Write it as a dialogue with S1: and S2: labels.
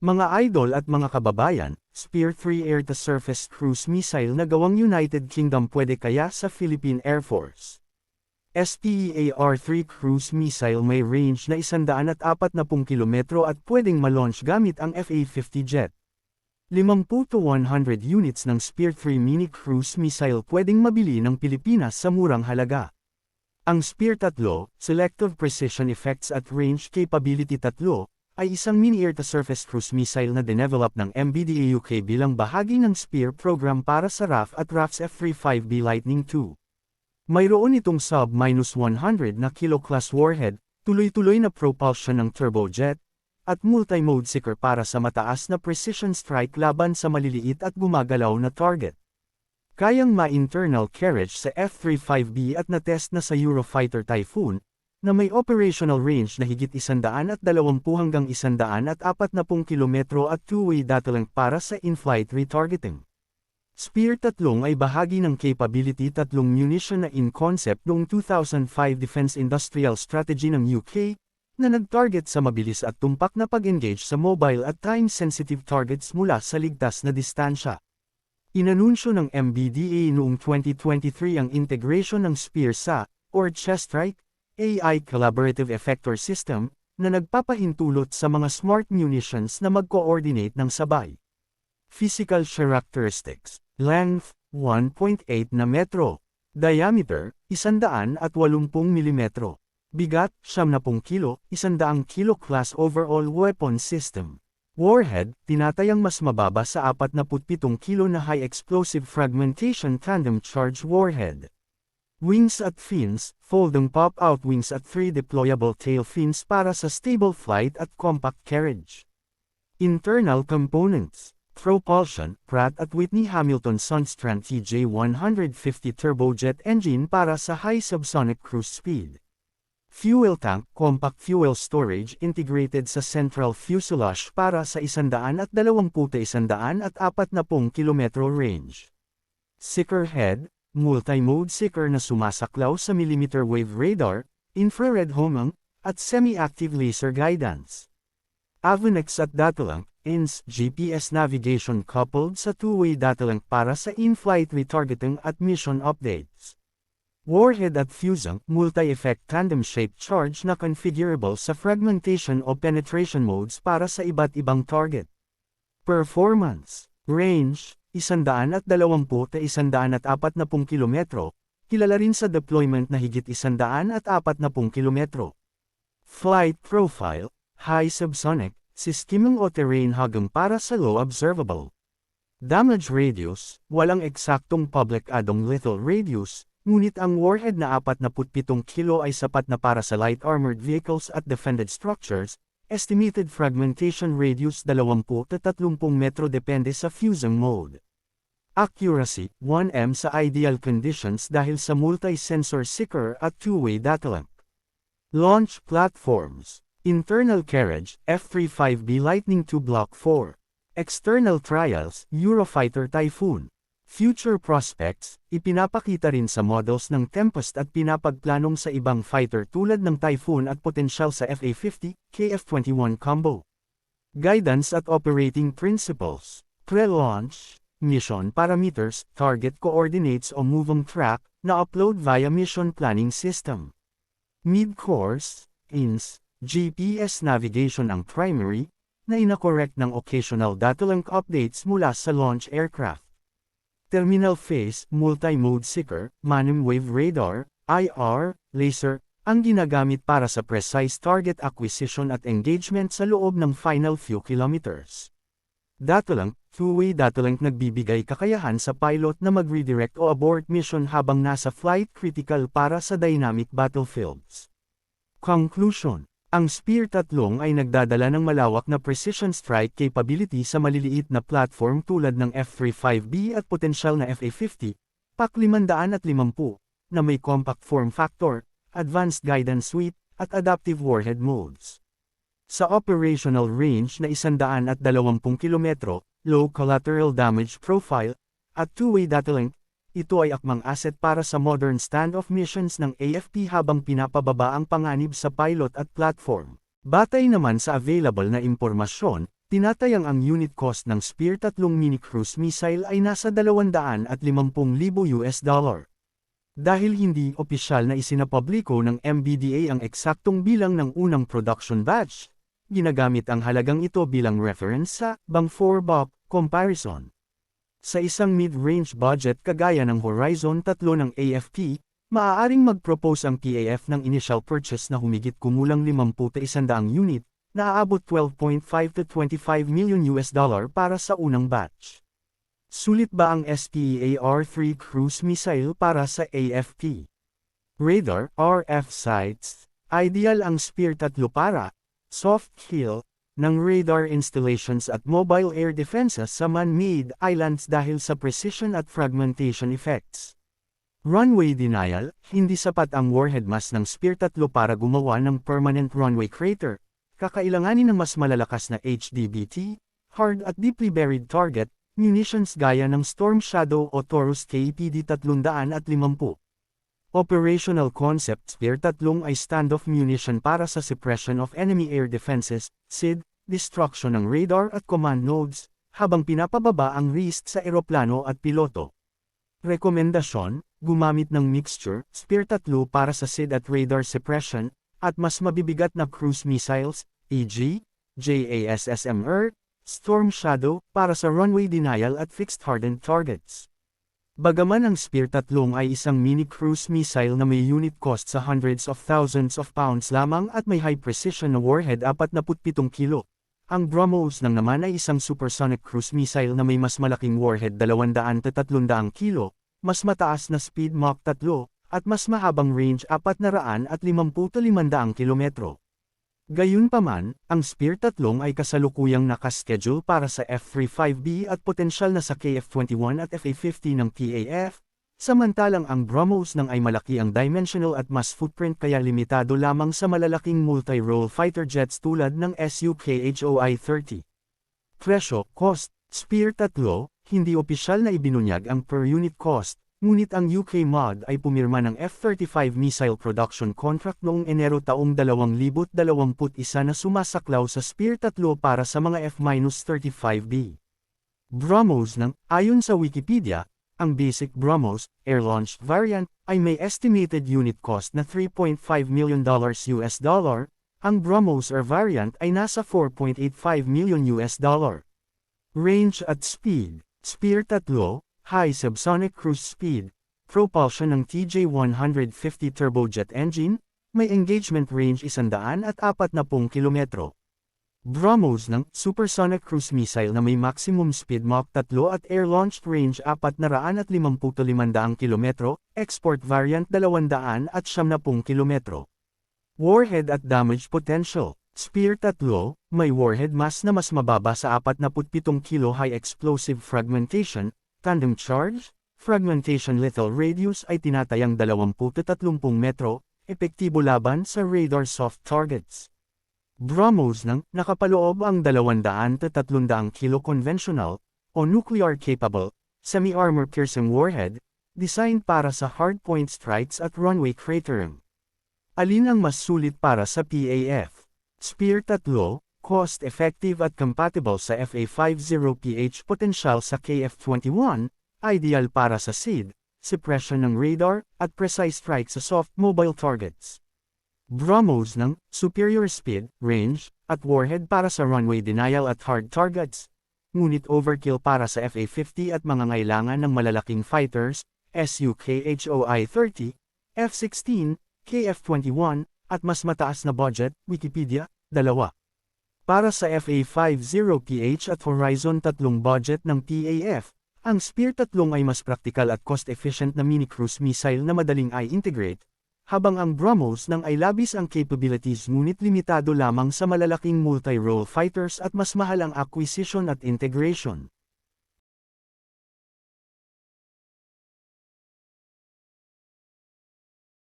S1: Mga idol at mga kababayan, Spear 3 air-to-surface cruise missile na gawang United Kingdom pwede kaya sa Philippine Air Force. SPEAR-3 cruise missile may range na 140 kilometro at pwedeng malaunch gamit ang FA-50 jet. 50 to 100 units ng Spear 3 mini cruise missile pwedeng mabili ng Pilipinas sa murang halaga. Ang Spear 3, Selective Precision Effects at Range Capability 3, ay isang mini air-to-surface cruise missile na dinevelop ng MBDA UK bilang bahagi ng Spear program para sa RAF at RAF's F-35B Lightning II. Mayroon itong sub-100 na kilo-class warhead, tuloy-tuloy na propulsion ng turbojet, at multi-mode seeker para sa mataas na precision strike laban sa maliliit at gumagalaw na target. Kayang ma-internal carriage sa F-35B at na-test na sa Eurofighter Typhoon, na may operational range na higit 120 hanggang 140 kilometro at two-way data length para sa in-flight retargeting. Spear 3 ay bahagi ng Capability 3 munition na in concept noong 2005 Defense Industrial Strategy ng UK, na nag-target sa mabilis at tumpak na pag-engage sa mobile at time-sensitive targets mula sa ligtas na distansya. Inanunsyo ng MBDA noong 2023 ang integration ng Spear sa, or Chestrike, AI Collaborative Effector System, na nagpapahintulot sa mga smart munitions na mag-coordinate ng sabay. Physical Characteristics Length, 1.8 na metro. Diameter, 180 mm. Bigat, 70 kilo, 100 kilo class overall weapon system. Warhead, tinatayang mas mababa sa 47 kilo na high explosive fragmentation tandem charge warhead. Wings at fins, folding pop-out wings at three deployable tail fins para sa stable flight at compact carriage. Internal components Propulsion, Pratt at Whitney Hamilton Sundstrand TJ150 turbojet engine para sa high subsonic cruise speed. Fuel tank, compact fuel storage integrated sa central fuselage para sa 120 140 km range. Seeker head, multi-mode seeker na sumasaklaw sa millimeter wave radar, infrared homing, at semi-active laser guidance. Avenex at Datalang, INS GPS navigation coupled sa two-way datalink para sa in-flight retargeting at mission updates. Warhead at fusing, multi-effect tandem-shaped charge na configurable sa fragmentation o penetration modes para sa iba't ibang target. Performance Range, 120 140 km, kilala rin sa deployment na higit 140 km. Flight Profile, High Subsonic, Sistemong o terrain hagam para sa low observable. Damage radius, walang eksaktong public adong lethal radius, ngunit ang warhead na 47 kilo ay sapat na para sa light armored vehicles at defended structures, estimated fragmentation radius 20 30 metro depende sa fusing mode. Accuracy, 1M sa ideal conditions dahil sa multi-sensor seeker at two-way data link. Launch platforms Internal carriage, F-35B Lightning II Block 4. External trials, Eurofighter Typhoon. Future prospects, ipinapakita rin sa models ng Tempest at pinapagplanong sa ibang fighter tulad ng Typhoon at potensyal sa FA-50, KF-21 combo. Guidance at Operating Principles. Pre-launch, mission parameters, target coordinates o moving track, na upload via mission planning system. Mid-course, INS, GPS navigation ang primary, na inakorek ng occasional datalink updates mula sa launch aircraft. Terminal phase, multi-mode seeker, manim wave radar, IR, laser, ang ginagamit para sa precise target acquisition at engagement sa loob ng final few kilometers. Datalink, two-way datalink nagbibigay kakayahan sa pilot na mag-redirect o abort mission habang nasa flight critical para sa dynamic battlefields. Conclusion ang Spear 3 ay nagdadala ng malawak na precision strike capability sa maliliit na platform tulad ng F-35B at potensyal na FA-50, PAC 550, na may compact form factor, advanced guidance suite, at adaptive warhead modes. Sa operational range na 120 km, low collateral damage profile, at two-way data link, ito ay akmang asset para sa modern standoff missions ng AFP habang pinapababa ang panganib sa pilot at platform. Batay naman sa available na impormasyon, Tinatayang ang unit cost ng Spear 3 mini-cruise missile ay nasa 250,000 US dollar. Dahil hindi opisyal na isinapubliko ng MBDA ang eksaktong bilang ng unang production batch, ginagamit ang halagang ito bilang reference sa Bang 4 BOP comparison. Sa isang mid-range budget kagaya ng Horizon 3 ng AFP, maaaring mag-propose ang PAF ng initial purchase na humigit kumulang 50,100 unit, na aabot 12.5 to 25 million US dollar para sa unang batch. Sulit ba ang SPEAR-3 cruise missile para sa AFP? Radar, RF sights, ideal ang Spear 3 para, soft kill, ng radar installations at mobile air defenses sa man-made islands dahil sa precision at fragmentation effects. Runway denial, hindi sapat ang warhead mass ng Spear 3 para gumawa ng permanent runway crater, kakailanganin ng mas malalakas na HDBT, hard at deeply buried target, munitions gaya ng Storm Shadow o Taurus KPD 350. Operational Concept Spear 3 ay standoff munition para sa suppression of enemy air defenses, SID, destruction ng radar at command nodes, habang pinapababa ang risk sa eroplano at piloto. Rekomendasyon, gumamit ng mixture, Spear 3 para sa SID at radar suppression, at mas mabibigat na cruise missiles, e.g., JASSMR, Storm Shadow, para sa runway denial at fixed hardened targets. Bagaman ang Spear 3 ay isang mini-cruise missile na may unit cost sa hundreds of thousands of pounds lamang at may high precision na warhead 47 kilo. Ang BrahMos nang naman ay isang supersonic cruise missile na may mas malaking warhead 200 300 kilo, mas mataas na speed Mach 3, at mas mahabang range 450 kilometro. Gayunpaman, ang Spear 3 ay kasalukuyang nakaschedule para sa F-35B at potensyal na sa KF-21 at FA-50 ng PAF, samantalang ang BrahMos nang ay malaki ang dimensional at mass footprint kaya limitado lamang sa malalaking multi-role fighter jets tulad ng SUKHOI-30. Presyo, cost, Spear 3, hindi opisyal na ibinunyag ang per unit cost, Ngunit ang UK MOD ay pumirma ng F-35 missile production contract noong Enero taong 2021 na sumasaklaw sa Spear 3 para sa mga F-35B. BrahMos ng, ayon sa Wikipedia, ang basic BrahMos, air-launched variant, ay may estimated unit cost na $3.5 million US dollar, ang BrahMos Air variant ay nasa 4.85 million US dollar. Range at speed, Spear 3, high subsonic cruise speed, propulsion ng TJ-150 turbojet engine, may engagement range 140 km. BrahMos ng supersonic cruise missile na may maximum speed Mach 3 at air-launched range 455 km, export variant 200 at 70 km. Warhead at damage potential. Spear 3, may warhead mass na mas mababa sa 47 kilo high explosive fragmentation, Tandem charge, fragmentation lethal radius ay tinatayang 20-30 metro, epektibo laban sa radar soft targets. BrahMos ng nakapaloob ang 200-300 kilo conventional o nuclear-capable, semi-armor piercing warhead, designed para sa hardpoint strikes at runway cratering. Alin ang mas sulit para sa PAF? Spear 3, cost-effective at compatible sa FA50PH potential sa KF-21, ideal para sa SID, suppression ng radar, at precise strike sa soft mobile targets. BrahMos ng superior speed, range, at warhead para sa runway denial at hard targets, ngunit overkill para sa FA-50 at mga ngailangan ng malalaking fighters, SUKHOI-30, F-16, KF-21, at mas mataas na budget, Wikipedia, dalawa. Para sa FA50PH at Horizon 3 budget ng PAF, ang Spear 3 ay mas praktikal at cost-efficient na mini-cruise missile na madaling i-integrate, habang ang BrahMos nang ay ang capabilities ngunit limitado lamang sa malalaking multi-role fighters at mas mahal ang acquisition at integration.